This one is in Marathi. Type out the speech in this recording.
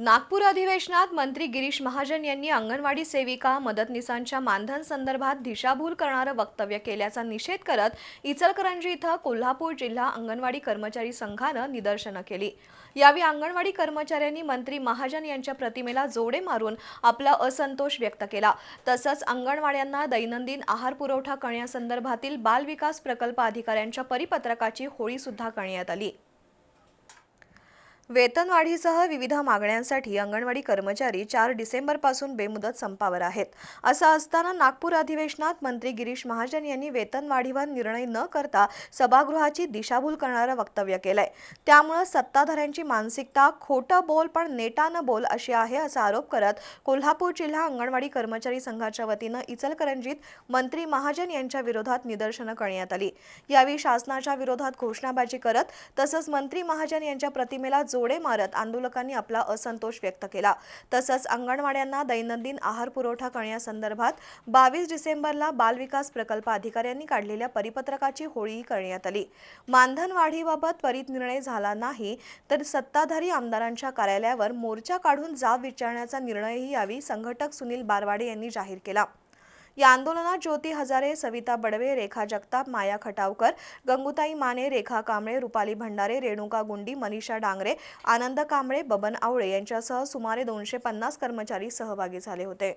नागपूर अधिवेशनात मंत्री गिरीश महाजन यांनी अंगणवाडी सेविका मदतनीसांच्या मानधन संदर्भात दिशाभूल करणारं वक्तव्य केल्याचा निषेध करत इचलकरंजी इथं कोल्हापूर जिल्हा अंगणवाडी कर्मचारी संघानं निदर्शनं केली. यावेळी अंगणवाडी कर्मचाऱ्यांनी मंत्री महाजन यांच्या प्रतिमेला जोडे मारून आपला असंतोष व्यक्त केला. तसंच अंगणवाड्यांना दैनंदिन आहार पुरवठा करण्यासंदर्भातील बालविकास प्रकल्प अधिकाऱ्यांच्या परिपत्रकाची होळी सुद्धा करण्यात आली. वेतनवाढीसह विविध मागण्यांसाठी अंगणवाडी कर्मचारी चार डिसेंबरपासून बेमुदत संपावर आहेत. असं असताना नागपूर अधिवेशनात मंत्री गिरीश महाजन यांनी वेतनवाढीवर निर्णय न करता सभागृहाची दिशाभूल करणारं वक्तव्य केलंय. त्यामुळं सत्ताधाऱ्यांची मानसिकता खोटं बोल पण नेटानं बोल अशी आहे असा आरोप करत कोल्हापूर जिल्हा अंगणवाडी कर्मचारी संघाच्या वतीनं इचलकरंजीत मंत्री महाजन यांच्या विरोधात निदर्शनं करण्यात आली. यावेळी शासनाच्या विरोधात घोषणाबाजी करत तसंच मंत्री महाजन यांच्या प्रतिमेला जो जोडे मारत आंदोलकांनी आपला असंतोष व्यक्त केला. तसंच अंगणवाड्यांना दैनंदिन आहार पुरवठा करण्यासंदर्भात बावीस डिसेंबरला बालविकास प्रकल्प अधिकाऱ्यांनी काढलेल्या परिपत्रकाची होळीही करण्यात आली. मानधन वाढीबाबत त्वरित निर्णय झाला नाही तर सत्ताधारी आमदारांच्या कार्यालयावर मोर्चा काढून जाब विचारण्याचा निर्णयही यावेळी संघटक सुनील बारवाडे यांनी जाहीर केला. या आंदोलनात ज्योती हजारे सविता बडवे रेखा जगताप माया खटावकर गंगुताई माने रेखा कांबळे रुपाली भंडारे रेणुका गुंडी मनीषा डांगरे आनंद कांबळे बबन आवळे यांच्यासह सुमारे दोनशे पन्नास कर्मचारी सहभागी झाले होते.